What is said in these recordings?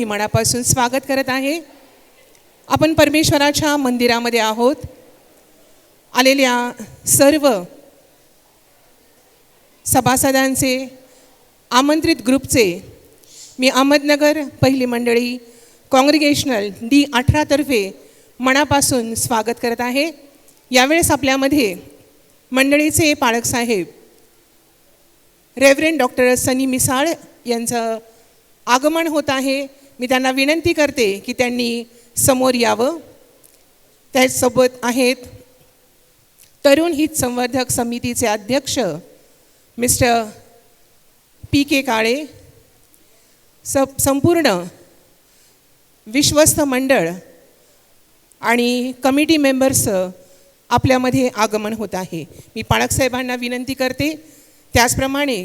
मी मनापासून स्वागत करत आहे. आपण परमेश्वराच्या मंदिरामध्ये आहोत. आलेल्या सर्व सभासदांचे आमंत्रित ग्रुपचे मी अहमदनगर पहिली मंडळी काँग्रिगेशनल डी अठरातर्फे मनापासून स्वागत करत आहे. यावेळेस आपल्यामध्ये मंडळीचे पालकसाहेब रेव्हरेंड डॉक्टर सनी मिसाळ यांचं आगमन होत आहे. मी त्यांना विनंती करते की त्यांनी समोर यावं. त्याचसोबत आहेत तरुण हित संवर्धक समितीचे अध्यक्ष मिस्टर पी के काळे स संपूर्ण विश्वस्त मंडळ आणि कमिटी मेंबर्सचं आपल्यामध्ये आगमन होत आहे. मी पाळकसाहेबांना विनंती करते. त्याचप्रमाणे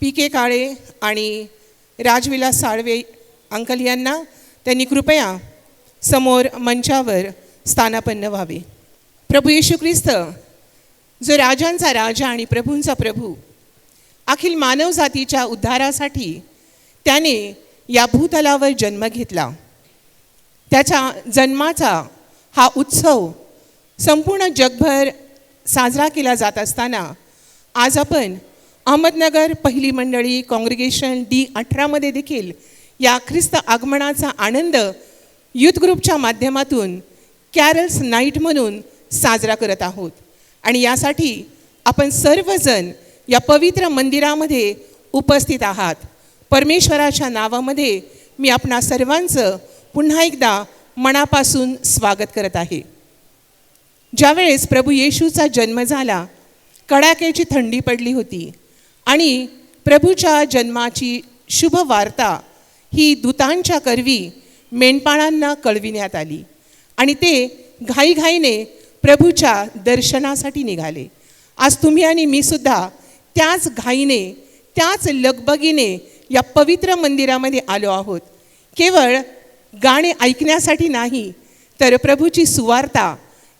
पी के काळे आणि राजविलास साळवे अंकल यांना त्यांनी कृपया समोर मंचावर स्थानापन्न व्हावे. प्रभू येशू ख्रिस्त जो राजांचा राजा आणि प्रभूंचा प्रभू अखिल मानवजातीच्या उद्धारासाठी त्याने या भूतलावर जन्म घेतला. त्याच्या जन्माचा हा उत्सव संपूर्ण जगभर साजरा केला जात असताना आज आपण अहमदनगर पहिली मंडळी काँग्रिगेशन डी अठरामध्ये देखील या ख्रिस्त आगमनाचा आनंद युथ ग्रुपच्या माध्यमातून कॅरल्स नाईट म्हणून साजरा करत आहोत. आणि यासाठी आपण सर्वजण या पवित्र मंदिरामध्ये उपस्थित आहात. परमेश्वराच्या नावामध्ये मी आपणा सर्वांचं पुन्हा एकदा मनापासून स्वागत करत आहे. ज्यावेळेस प्रभू येशूचा जन्म झाला कडाक्याची थंडी पडली होती. आणि प्रभूच्या जन्माची शुभ वार्ता ही दूतांच्या करवी मेंढपाळांना कळविण्यात आली आणि ते घाईघाईने प्रभूच्या दर्शनासाठी निघाले. आज तुम्ही आणि मी सुद्धा त्याच घाईने त्याच लगबगीने या पवित्र मंदिरामध्ये आलो आहोत. केवळ गाणे ऐकण्यासाठी नाही तर प्रभूची सुवार्ता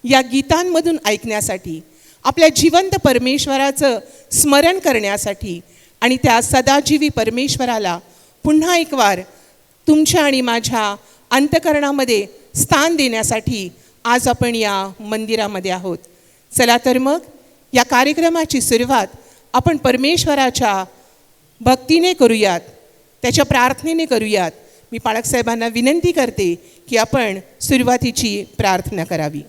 या गीतांमधून ऐकण्यासाठी. आपल्या जिवंत परमेश्वराचं स्मरण करण्यासाठी आणि त्या सदाजीवी परमेश्वराला पुन्हा एक वार तुमच्या आणि माझ्या अंतकरणामध्ये स्थान देण्यासाठी आज आपण या मंदिरामध्ये आहोत. चला तर मग या कार्यक्रमाची सुरुवात आपण परमेश्वराच्या भक्तीने करूयात त्याच्या प्रार्थनेने करूयात. मी पाळकसाहेबांना विनंती करते की आपण सुरुवातीची प्रार्थना करावी.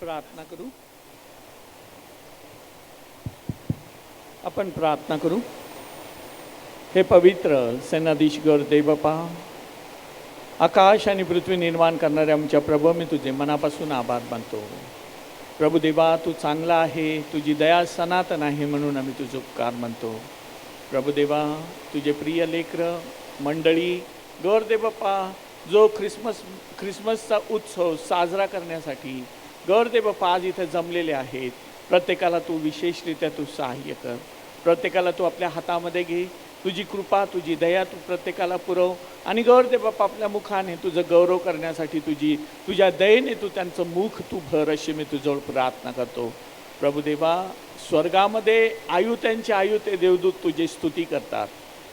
प्रार्थना करू? आपण प्रार्थना करू. हे पवित्र सेनाधीशगर देवपा आकाश आणि पृथ्वी निर्माण करणाऱ्या आमच्या प्रभू मी तुझे मनापासून आभार मानतो. प्रभू देवा तू चांगला आहे तुझी दया सनातन आहे म्हणून आम्ही तुझं उपकार म्हणतो प्रभू देवा तुझे प्रिय लेकर मंडळी गौरदेवप्पा जो ख्रिसमस ख्रिसमसचा उत्सव साजरा करण्यासाठी गौरदेव बाप्पा आज इथे जमलेले आहेत. प्रत्येकाला तू विशेषरित्या तू सहाय्य कर. प्रत्येकाला तू आपल्या हातामध्ये घे. तुझी कृपा तुझी दया तू प्रत्येकाला पुरव. आणि गौरदेव बाप्पा आपल्या मुखाने तुझं गौरव करण्यासाठी तुझी तुझ्या दयेने तू त्यांचं मुख तू भर अशी मी तुझ्यावर प्रार्थना करतो. प्रभुदेवा स्वर्गामध्ये आयु त्यांचे आयु ते देवदूत तुझे स्तुती करतात.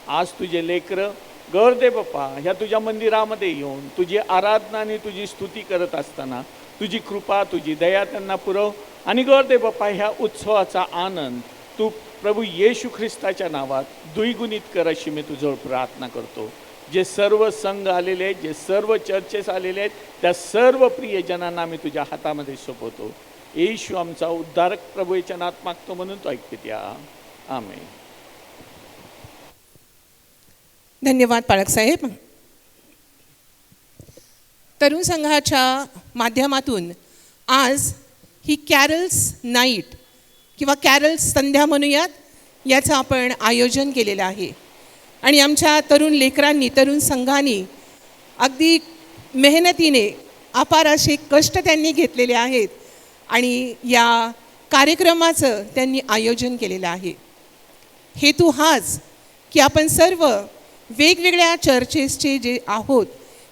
आज तुझे लेकरं गौरदेव बाप्पा ह्या तुझ्या मंदिरामध्ये येऊन तुझी आराधना आणि तुझी स्तुती करत असताना तुझी कृपा तुझी दया त्यांना पुरव. आणि दे बाप्पा ह्या उत्सवाचा आनंद तू प्रभू येशू ख्रिस्ताच्या नावात द्विगुणित कर अशी मी तुझं प्रार्थना करतो. जे सर्व संघ आलेले आहेत जे सर्व चर्चेस आलेले आहेत त्या सर्व प्रियजनांना मी तुझ्या हातामध्ये सोपवतो. येशू आमचा उद्धारक प्रभू याच्या नात मागतो म्हणून तो ऐकते त्या. आमे धन्यवाद पाळकसाहेब तरुण संघाच्या माध्यमातून आज ही कॅरल्स नाईट किंवा कॅरल्स संध्या म्हणूयात याचं आपण आयोजन केलेलं आहे. आणि आमच्या तरुण लेकरांनी तरुण संघांनी अगदी मेहनतीने अपार असे कष्ट त्यांनी घेतलेले आहेत आणि या कार्यक्रमाचं त्यांनी आयोजन केलेलं आहे. हेतू हाच की आपण सर्व वेगवेगळ्या चर्चेसचे जे आहोत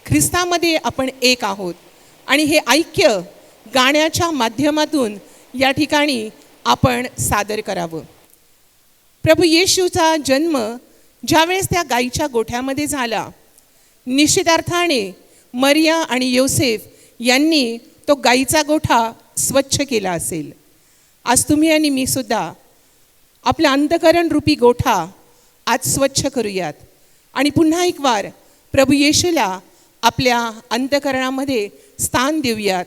ख्रिस्तामध्ये आपण एक आहोत. आणि हे ऐक्य गाण्याच्या माध्यमातून या ठिकाणी आपण सादर करावं. प्रभू येशूचा जन्म ज्यावेळेस त्या गाईच्या गोठ्यामध्ये झाला निश्चितार्थाने मरिया आणि योसेफ यांनी तो गाईचा गोठा स्वच्छ केला असेल. आज तुम्ही आणि मी सुद्धा आपला अंतकरण रूपी गोठा आज स्वच्छ करूयात. आणि पुन्हा एक वार प्रभू येशूला आपल्या अंतकरणामध्ये स्थान देऊयात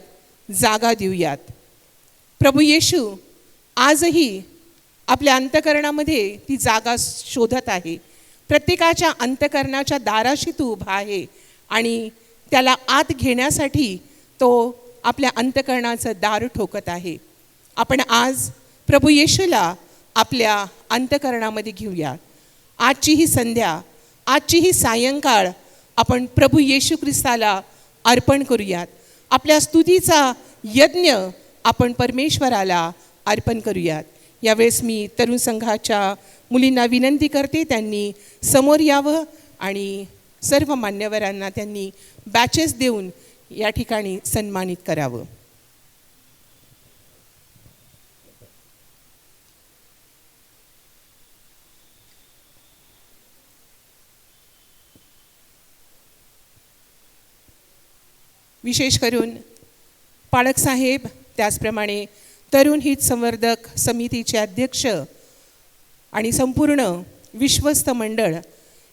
जागा देऊयात. प्रभू येशू आजही आपल्या अंतकरणामध्ये ती जागा शोधत आहे. प्रत्येकाच्या अंतकरणाच्या दाराशी तो उभा आहे आणि त्याला आत घेण्यासाठी तो आपल्या अंतकरणाचं दार ठोकत आहे. आपण आज प्रभू येशूला आपल्या अंतकरणामध्ये घेऊया. आजची ही संध्या आजची ही सायंकाळ आपण प्रभू येशू ख्रिस्ताला अर्पण करूयात. आपल्या स्तुतीचा यज्ञ आपण परमेश्वराला अर्पण करूयात. यावेळेस मी तरुण संघाच्या मुलींना विनंती करते त्यांनी समोर यावं आणि सर्व मान्यवरांना त्यांनी बॅचेस देऊन या ठिकाणी सन्मानित करावं. विशेष करून पाळकसाहेब त्याचप्रमाणे तरुण हित संवर्धक समितीचे अध्यक्ष आणि संपूर्ण विश्वस्त मंडळ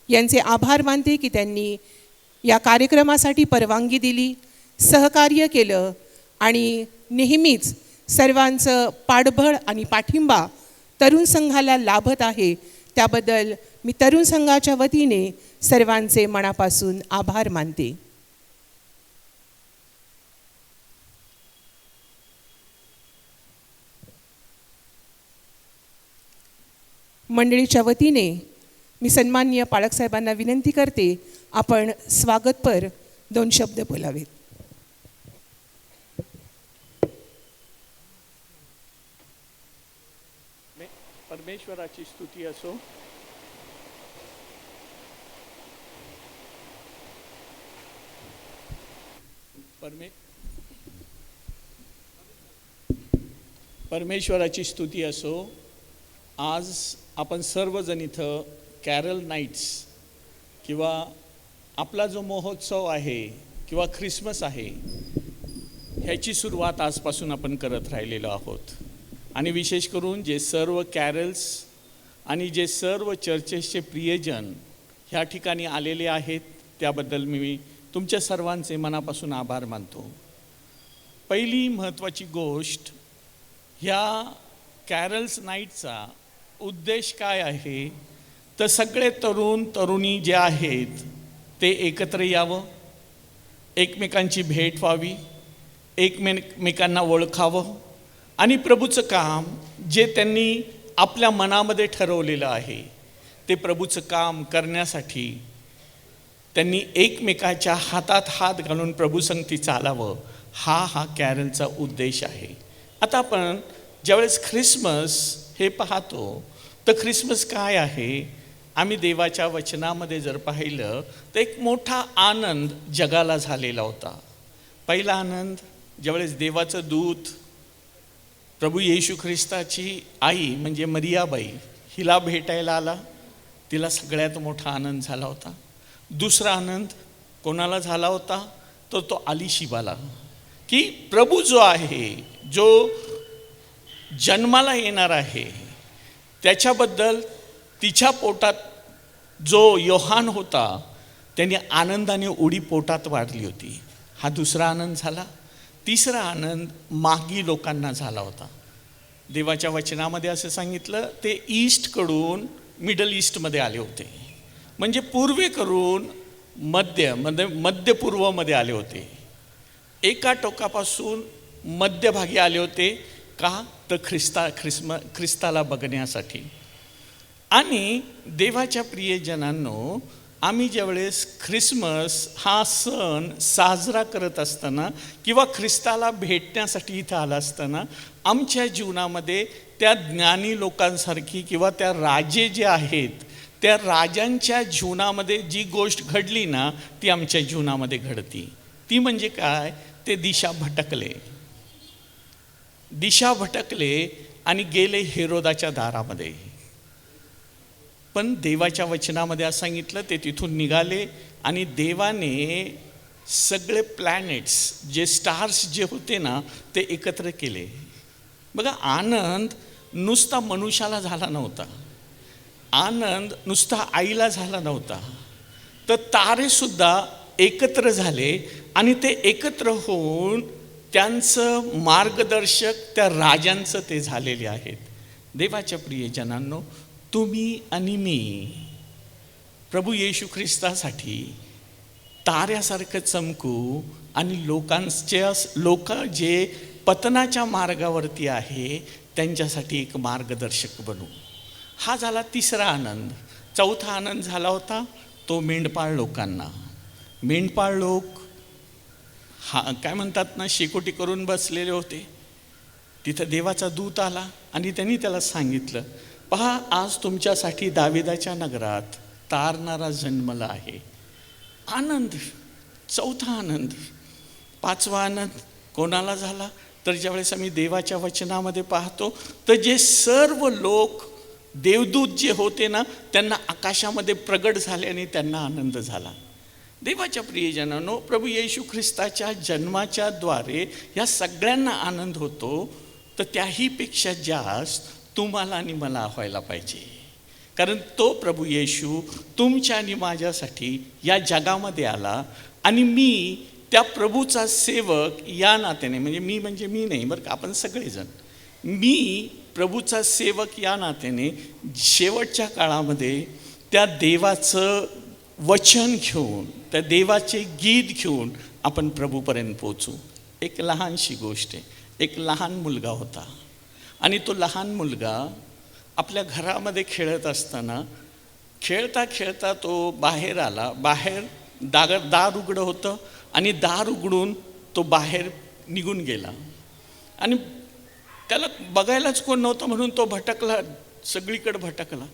यांचे आभार मानते की त्यांनी या कार्यक्रमासाठी परवानगी दिली सहकार्य केलं आणि नेहमीच सर्वांचं पाठबळ आणि पाठिंबा तरुण संघाला लाभत आहे. त्याबद्दल मी तरुण संघाच्या वतीने सर्वांचे मनापासून आभार मानते. मंडळीच्या वतीने मी सन्माननीय पाळकसाहेबांना विनंती करते आपण स्वागतपर दोन शब्द बोलावेत. परमेश्वराची स्तुती असो. परमे परमेश्वराची स्तुती असो. आज आपण सर्वजण इथं कॅरल नाईट्स किंवा आपला जो महोत्सव आहे किंवा ख्रिसमस आहे ह्याची सुरुवात आजपासून आपण करत राहिलेलो आहोत. आणि विशेष करून जे सर्व कॅरल्स आणि जे सर्व चर्चेसचे प्रियजन ह्या ठिकाणी आलेले आहेत त्याबद्दल मी तुमच्या सर्वांचे मनापासून आभार मानतो. पहिली महत्त्वाची गोष्ट ह्या कॅरल्स नाईटचा उद्देश काय आहे? तर सगळे तरुण तरुणी जे आहेत ते एकत्र यावं एकमेकांची भेट व्हावी एकमेकांना ओळखावं आणि प्रभूचं काम जे त्यांनी आपल्या मनामध्ये ठरवलेलं आहे ते प्रभूचं काम करण्यासाठी त्यांनी एकमेकाच्या हातात हात घालून प्रभूसंगती चालावं हा हा कॅरलचा उद्देश आहे. आता आपण ज्यावेळेस ख्रिसमस हे पाहतो तर ख्रिसमस काय आहे? आम्ही देवाच्या वचनामध्ये जर पाहिलं तर एक मोठा आनंद जगाला झालेला होता. पहिला आनंद ज्यावेळेस देवाचं दूत प्रभू येशू ख्रिस्ताची आई म्हणजे मरियाबाई हिला भेटायला आला तिला सगळ्यात मोठा आनंद झाला होता. दुसरा आनंद कोणाला झाला होता? तर तो आलिशिबाला. की प्रभू जो आहे जो जन्माला येणार आहे. त्याच्याबद्दल तिच्या पोटात जो योहान होता त्यांनी आनंदाने उडी पोटात वाढली होती. हा दुसरा आनंद झाला. तिसरा आनंद मागी लोकांना झाला होता. देवाच्या वचनामध्ये असं सांगितलं ते ईस्टकडून मिडल ईस्टमध्ये आले होते. म्हणजे पूर्वेकडून मध्य मध्य पूर्वमध्ये आले होते. एका टोकापासून मध्यभागी आले होते. का तर ख्रिस्ता ख्रिस्म ख्रिस्ताला बघण्यासाठी. आणि देवाच्या प्रियजनांनो आम्ही ज्यावेळेस ख्रिसमस हा सण साजरा करत असताना किंवा ख्रिस्ताला भेटण्यासाठी इथं आला असताना आमच्या जीवनामध्ये त्या ज्ञानी लोकांसारखी किंवा त्या राजे जे आहेत त्या राजांच्या जीवनामध्ये जी गोष्ट घडली ना ती आमच्या जीवनामध्ये घडती. ती म्हणजे काय? ते दिशा भटकले. दिशा भटकले आणि गेले हेरोदाच्या दारामध्ये. पण देवाच्या वचनामध्ये असं सांगितलं ते तिथून निघाले आणि देवाने सगळे प्लॅनेट्स जे स्टार्स जे होते ना ते एकत्र केले. बघा आनंद नुसता मनुष्याला झाला नव्हता. आनंद नुसता आईला झाला नव्हता. तर तारेसुद्धा एकत्र झाले आणि ते एकत्र होऊन त्यांचं मार्गदर्शक त्या राजांचं ते झालेले आहेत. देवाच्या प्रियजनांनो तुम्ही आणि मी प्रभू येशू ख्रिस्तासाठी ताऱ्यासारखं चमकू आणि लोकांच्या लोक जे पतनाच्या मार्गावरती आहे त्यांच्यासाठी एक मार्गदर्शक बनू. हा झाला तिसरा आनंद. चौथा आनंद झाला होता तो मेंढपाळ लोकांना. मेंढपाळ लोक हा काय म्हणतात ना शेकोटी करून बसलेले होते. तिथं देवाचा दूत आला आणि त्यांनी त्याला सांगितलं पहा आज तुमच्यासाठी दाविदाच्या नगरात तारणारा जन्मला आहे. आनंद चौथा आनंद. पाचवा आनंद कोणाला झाला? तर ज्यावेळेस आम्ही देवाच्या वचनामध्ये पाहतो तर जे सर्व लोक देवदूत जे होते ना त्यांना आकाशामध्ये प्रगट झाले आणि त्यांना आनंद झाला. देवाच्या प्रियजनांनो प्रभू येशू ख्रिस्ताच्या जन्माच्या द्वारे या सगळ्यांना आनंद होतो तर त्याहीपेक्षा जास्त तुम्हाला आणि मला व्हायला पाहिजे. कारण तो प्रभू येशू तुमच्या आणि माझ्यासाठी या जगामध्ये आला आणि मी त्या प्रभूचा सेवक या नात्याने म्हणजे मी म्हणजे मी नाही बरं का आपण सगळेजण. मी प्रभूचा सेवक या नात्याने शेवटच्या काळामध्ये त्या देवाचं वचन घेऊन त्या देवाचे गीत घेऊन आपण प्रभूपर्यंत पोचू एक लहानशी गोष्ट आहे. एक लहान मुलगा होता. आणि तो लहान मुलगा आपल्या घरामध्ये खेळत असताना खेळता खेळता तो बाहेर आला. बाहेर दाग दार उघडं होतं आणि दार उघडून तो बाहेर निघून गेला. आणि त्याला बघायलाच कोण नव्हतं म्हणून तो भटकला सगळीकडे भटकला.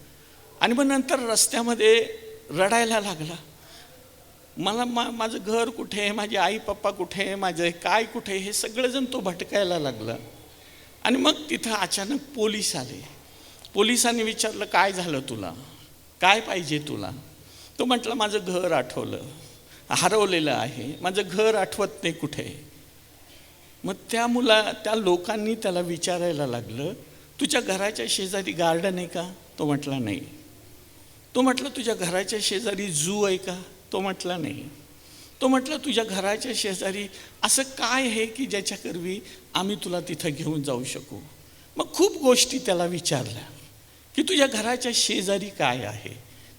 आणि मग नंतर रस्त्यामध्ये रडायला लागला. मला मा माझं घर कुठे आहे? माझे आई पप्पा कुठे आहे? माझं काय कुठे आहे? हे सगळेजण तो भटकायला लागला. आणि मग तिथं अचानक पोलीस आले. पोलिसांनी विचारलं काय झालं तुला? काय पाहिजे तुला? तो म्हटलं माझं घर आठवलं. हरवलेलं आहे. माझं घर आठवत नाही कुठे. मग त्या मुला त्या लोकांनी त्याला विचारायला लागलं तुझ्या घराच्या शेजारी गार्डन आहे का? तो म्हटला नाही. तो म्हटलं तुझ्या घराच्या शेजारी जू आहे का? तो म्हटला नाही. तो म्हटलं तुझ्या घराच्या शेजारी असं काय आहे की ज्याच्याकरवी आम्ही तुला तिथं घेऊन जाऊ शकू? मग खूप गोष्टी त्याला विचारल्या की तुझ्या घराच्या शेजारी काय आहे?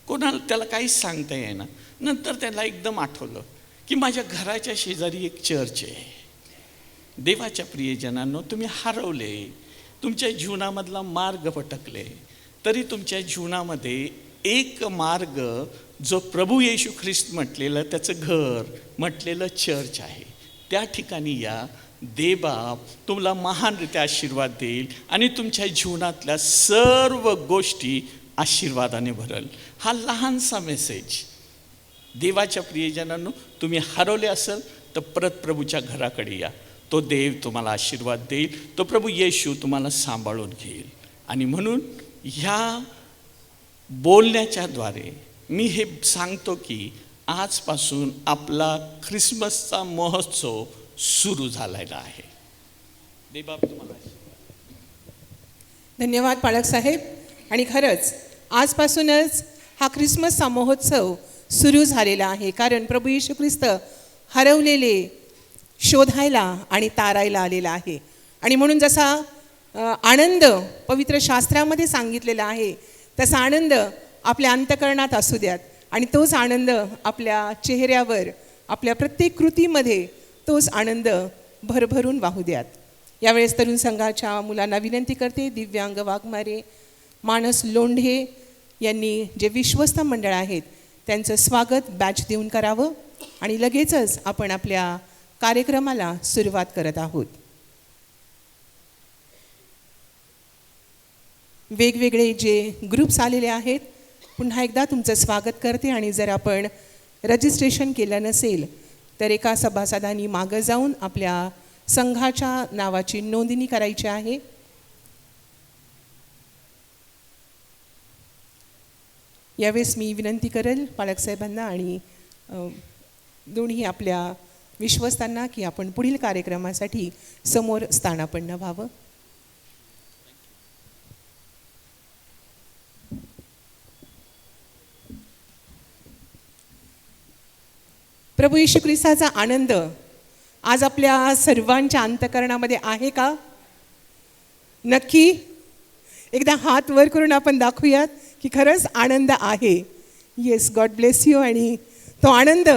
कोणाला त्याला काहीच सांगता येईना. नंतर त्याला एकदम आठवलं की माझ्या घराच्या शेजारी एक चर्च आहे. देवाच्या प्रियजनांनो तुम्ही हरवले तुमच्या जीवनामधला मार्ग भटकले तरी तुमच्या जीवनामध्ये एक मार्ग जो प्रभू येशू ख्रिस्त म्हटलेलं त्याचं घर म्हटलेलं चर्च आहे. त्या ठिकाणी या देबाप तुम्हाला महानरित्या आशीर्वाद देईल आणि तुमच्या जीवनातल्या सर्व गोष्टी आशीर्वादाने भरल. हा लहानसा मेसेज. देवाच्या प्रियजनांनो तुम्ही हरवले असेल तर परत प्रभूच्या घराकडे या. तो देव तुम्हाला आशीर्वाद देईल तो प्रभू येशू तुम्हाला सांभाळून घेईल. आणि म्हणून ह्या बोलण्याच्याद्वारे मी हे सांगतो की आजपासून आपला ख्रिसमसचा महोत्सव सुरू झालेला आहे. देवबाप तुम्हाला. धन्यवाद पाळक साहेब. आणि खरंच आजपासूनच हा ख्रिसमसचा महोत्सव सुरू झालेला आहे. कारण प्रभू येशू ख्रिस्त हरवलेले शोधायला आणि तारायला आलेला आहे. आणि म्हणून जसा आनंद पवित्र शास्त्रामध्ये सांगितलेला आहे तसा आनंद आपल्या अंतकरणात असू द्यात. आणि तोच आनंद आपल्या चेहऱ्यावर आपल्या प्रत्येक कृतीमध्ये तोच आनंद भरभरून वाहू द्यात. यावेळेस तरुण संघाच्या मुलांना विनंती करते दिव्यांग वाघमारे मानस लोंढे यांनी जे विश्वस्त मंडळ आहेत त्यांचं स्वागत बॅच देऊन करावं आणि लगेचच आपण आपल्या कार्यक्रमाला सुरुवात करत आहोत. वेगवेगळे जे ग्रुप्स आलेले आहेत पुन्हा एकदा तुमचं स्वागत करते आणि जर आपण रजिस्ट्रेशन केलं नसेल तर एका सभासदांनी मागं जाऊन आपल्या संघाच्या नावाची नोंदणी करायची आहे. यावेळेस मी विनंती करेल पालकसाहेबांना आणि दोन्ही आपल्या विश्वस्तांना की आपण पुढील कार्यक्रमासाठी समोर स्थानापन्न व्हावं. प्रभू येशू ख्रिस्ताचा आनंद आज आपल्या सर्वांच्या अंतकरणामध्ये आहे का? नक्की? एकदा हात वर करून आपण दाखवूयात की खरंच आनंद आहे. येस गॉड ब्लेस यू आणि तो आनंद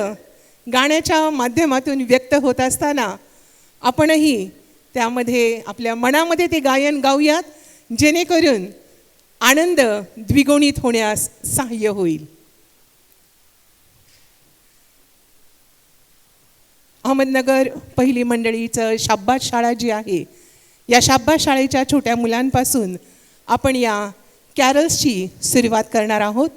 गाण्याच्या माध्यमातून व्यक्त होत असताना आपणही त्यामध्ये आपल्या मनामध्ये ते गायन गाऊयात जेणेकरून आनंद द्विगुणित होण्यास सहाय्य होईल. अहमदनगर पहिली मंडळीचं शाब्बात शाळा जी आहे या शाब्बात शाळेच्या छोट्या मुलांपासून आपण या कॅरल्सची सुरुवात करणार आहोत.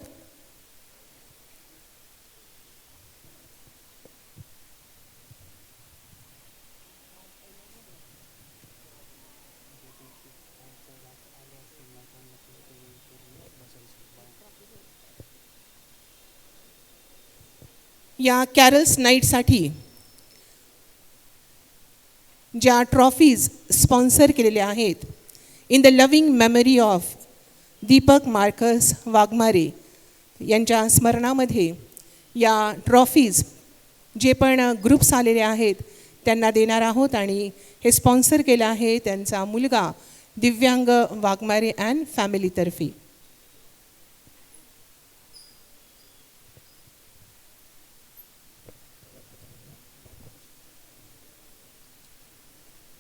या कॅरल्स नाईटसाठी ज्या ट्रॉफीज स्पॉन्सर केलेल्या आहेत. In the loving memory of Deepak Marcus Waghmare यांच्या स्मरणामध्ये या ट्रॉफीज जे पण ग्रुप्स आलेले आहेत त्यांना देणार आहोत आणि हे स्पॉन्सर केलं आहे त्यांचा मुलगा दिव्यांग वाघमारे अँड फॅमिलीतर्फे